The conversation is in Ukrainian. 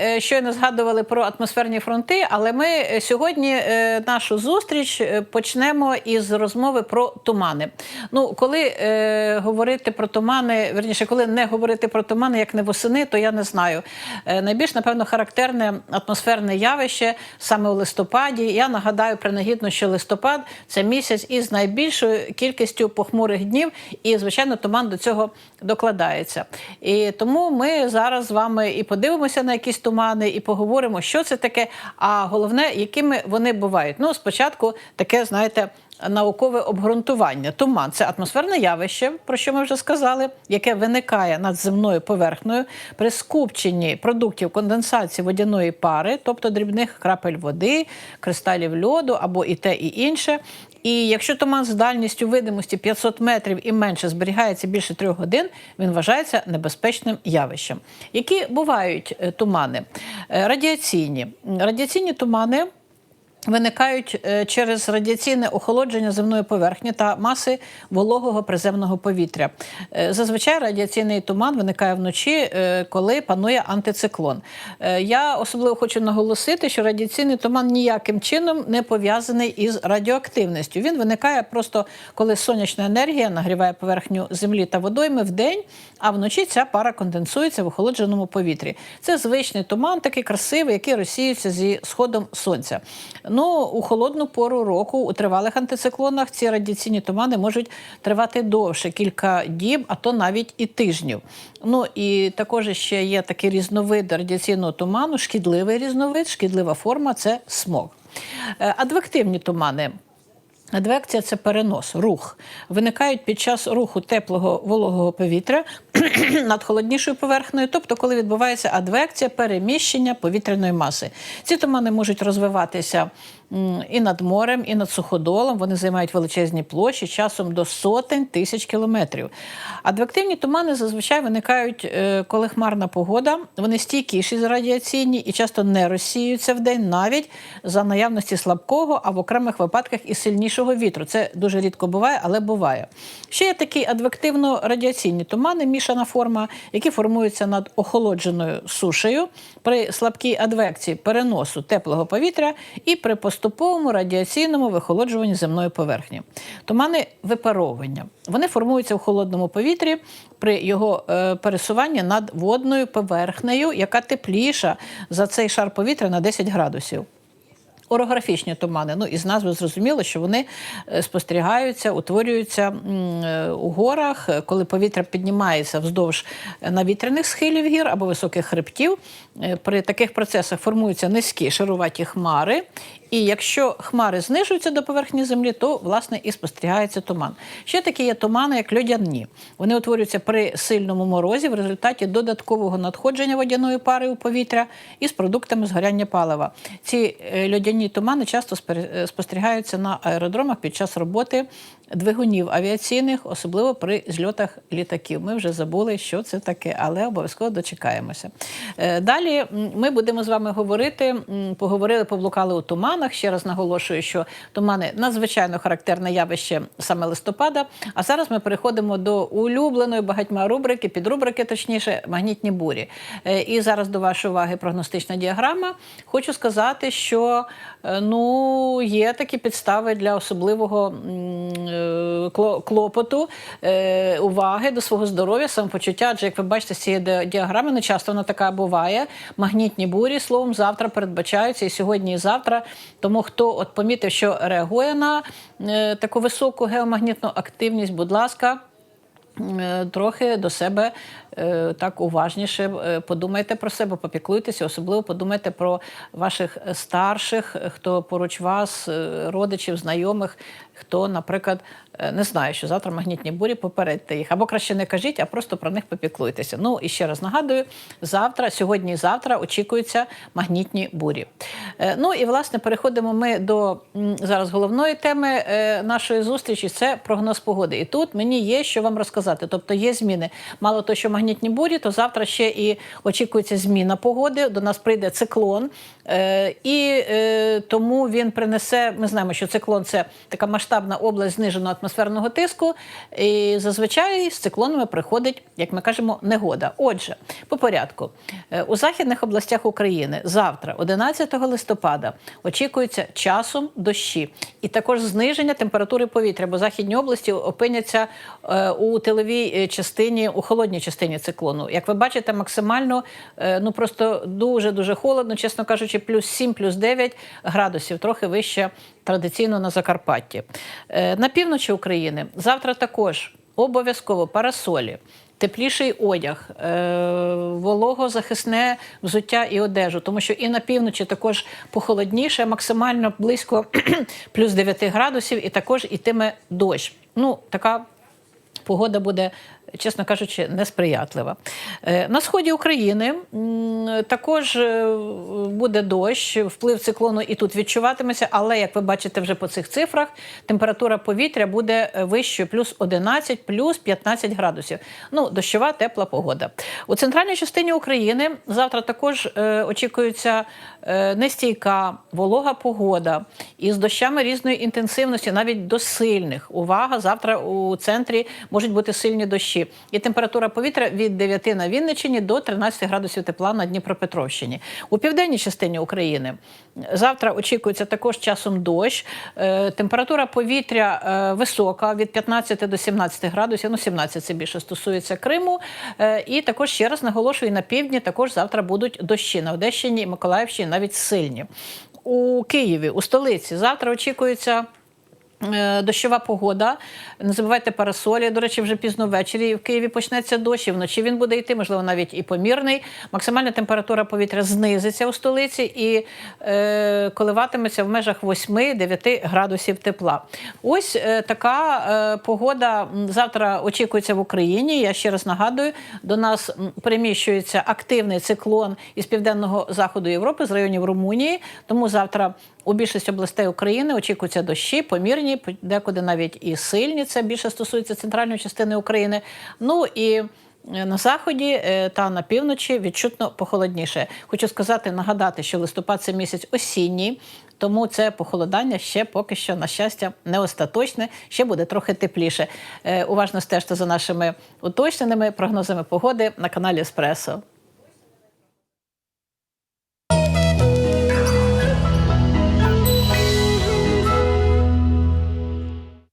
е, щойно згадували про атмосферні фронти, але ми е, сьогодні е, нашу зустріч почнемо із розмови про тумани. Ну, коли е, говорити про тумани, верніше, коли не говорити про тумани, як не восени, то я не знаю. Е, найбільш, напевно, характерне атмосферне явище саме у листопаді. Я нагадаю принагідно, що листопад це місяць із найбільшою кількістю похмурих днів, і, звичайно, туман до цього докладається. І тому ми зараз з вами і подивимося на якісь тумани, і поговоримо, що це таке, а головне, якими вони бувають. Ну, спочатку таке, знаєте. Наукове обґрунтування. Туман це атмосферне явище, про що ми вже сказали, яке виникає над земною поверхнею при скупченні продуктів конденсації водяної пари, тобто дрібних крапель води, кристалів льоду або і те, і інше. І якщо туман з дальністю видимості 500 метрів і менше зберігається більше трьох годин, він вважається небезпечним явищем. Які бувають е, тумани? Е, Радіаційні. Радіаційні тумани. Виникають е, через радіаційне охолодження земної поверхні та маси вологого приземного повітря. Е, Зазвичай радіаційний туман виникає вночі, е, коли панує антициклон. Я особливо хочу наголосити, що радіаційний туман ніяким чином не пов'язаний із радіоактивністю. Він виникає просто коли сонячна енергія нагріває поверхню землі та водойми в день, а вночі ця пара конденсується в охолодженому повітрі. Це звичний туман, такий красивий, який розсіюється зі сходом сонця. Ну, у холодну пору року у тривалих антициклонах ці радіаційні тумани можуть тривати довше, кілька діб, а то навіть і тижнів. Ну і також ще є такий різновид радіаційного туману, шкідливий різновид, шкідлива форма це смог. Е, Адвективні тумани. Адвекція це перенос, рух. Виникають під час руху теплого вологого повітря над холоднішою поверхнею, тобто, коли відбувається адвекція, переміщення повітряної маси. Ці тумани можуть розвиватися і над морем, і над суходолом. Вони займають величезні площі, часом до сотень тисяч кілометрів. Адвективні тумани зазвичай виникають, е, коли хмарна погода. Вони стійкіші за радіаційні і часто не розсіюються в день, навіть за наявності слабкого, а в окремих випадках і сильнішого вітру. Це дуже рідко буває, але буває. Ще є такі адвективно-радіаційні тумани, мішана форма, які формуються над охолодженою сушею при слабкій адвекції переносу теплого повітря і при поступовому радіаційному вихолоджуванні земної поверхні. Тумани випаровування. Вони формуються в холодному повітрі при його е, пересуванні над водною поверхнею, яка тепліша за цей шар повітря на 10 градусів. Орографічні тумани. Ну, із назви зрозуміло, що вони е, спостерігаються, утворюються е, у горах, е, коли повітря піднімається вздовж навітряних схилів гір або високих хребтів. При таких процесах формуються низькі шаруваті хмари. І якщо хмари знижуються до поверхні землі, то власне і спостерігається туман. Ще такі є тумани, як льодяні. Вони утворюються при сильному морозі в результаті додаткового надходження водяної пари у повітря із продуктами згоряння палива. Ці е, льодяні тумани часто е, спостерігаються на аеродромах під час роботи двигунів авіаційних, особливо при зльотах літаків. Ми вже забули, що це таке, але обов'язково дочекаємося. Е, Далі ми будемо з вами говорити. Поговорили, поблукали у туманах. Ще раз наголошую, що тумани надзвичайно характерне явище саме листопада. А зараз ми переходимо до улюбленої багатьма рубрики, підрубрики, точніше, магнітні бурі. Е, І зараз до вашої уваги прогностична діаграма. Хочу сказати, що е, ну, є такі підстави для особливого клопоту, е, уваги до свого здоров'я, самопочуття. Адже, як ви бачите, з цієї діаграми не часто вона така буває. Магнітні бурі, словом, завтра передбачаються і сьогодні, і завтра. Тому хто от помітив, що реагує на е, таку високу геомагнітну активність, будь ласка. е, Трохи до себе е, так уважніше е, подумайте про себе, попіклуйтеся, особливо подумайте про ваших е, старших, е, хто поруч вас, е, родичів, знайомих, хто, наприклад, е, не знає, що завтра магнітні бурі, попередьте їх. Або краще не кажіть, а просто про них попіклуйтеся. Ну і ще раз нагадую: завтра, сьогодні і завтра очікуються магнітні бурі. Е, Ну і власне переходимо ми до зараз головної теми е, нашої зустрічі це прогноз погоди. І тут мені є що вам розказати. Тобто є зміни. Мало того, що магнітні бурі, то завтра ще і очікується зміна погоди. До нас прийде циклон, Е, і е, тому він принесе. Ми знаємо, що циклон це така масштабна область зниженого атмосферного тиску, і зазвичай з циклонами приходить, як ми кажемо, негода. Отже, по порядку Е, у західних областях України завтра, 11 листопада, очікується часом дощі і також зниження температури повітря, бо західні області опиняться у тиловій частині, у холодній частині циклону. Як ви бачите, максимально е, ну просто дуже дуже холодно, чесно кажучи, плюс 7, плюс 9 градусів, трохи вище традиційно на Закарпатті. Е, На півночі України завтра також обов'язково парасолі. Тепліший одяг, е, вологозахисне взуття і одежу, тому що і на півночі також похолодніше, максимально близько плюс 9 градусів, і також ітиме дощ. Ну, така погода буде, чесно кажучи, несприятлива. Е, На сході України також е, буде дощ, вплив циклону і тут відчуватиметься, але як ви бачите вже по цих цифрах, температура повітря буде е, вищою плюс 11, плюс 15 градусів. Ну, дощова тепла погода. У центральній частині України завтра також очікується нестійка, волога погода із дощами різної інтенсивності, навіть до сильних. Увага! Завтра у центрі можуть бути сильні дощі. І температура повітря від 9 на Вінниччині до 13 градусів тепла на Дніпропетровщині. У південній частині України завтра очікується також часом дощ. Е, Температура повітря е, висока від 15 до 17 градусів. Ну, 17 це більше стосується Криму. Е, І також ще раз наголошую, на півдні також завтра будуть дощі на Одещині Миколаївщині навіть сильні. У Києві, у столиці, завтра очікується. Е, Дощова погода. Не забувайте парасолі. До речі, вже пізно ввечері в Києві почнеться дощ, і вночі він буде йти, можливо, навіть і помірний. Максимальна температура повітря знизиться у столиці і е, коливатиметься в межах 8-9 градусів тепла. Ось е, така е, погода завтра очікується в Україні. Я ще раз нагадую, до нас м, переміщується активний циклон із південного заходу Європи з районів Румунії. Тому завтра у більшості областей України очікуються дощі, помірні, декуди навіть і сильні. Це більше стосується центральної частини України. Ну і е, на заході е, та на півночі відчутно похолодніше. Хочу сказати, нагадати, що листопад це місяць осінній, тому це похолодання ще поки що, на щастя, не остаточне, ще буде трохи тепліше. Е, Уважно стежте за нашими уточненими прогнозами погоди на каналі Еспресо.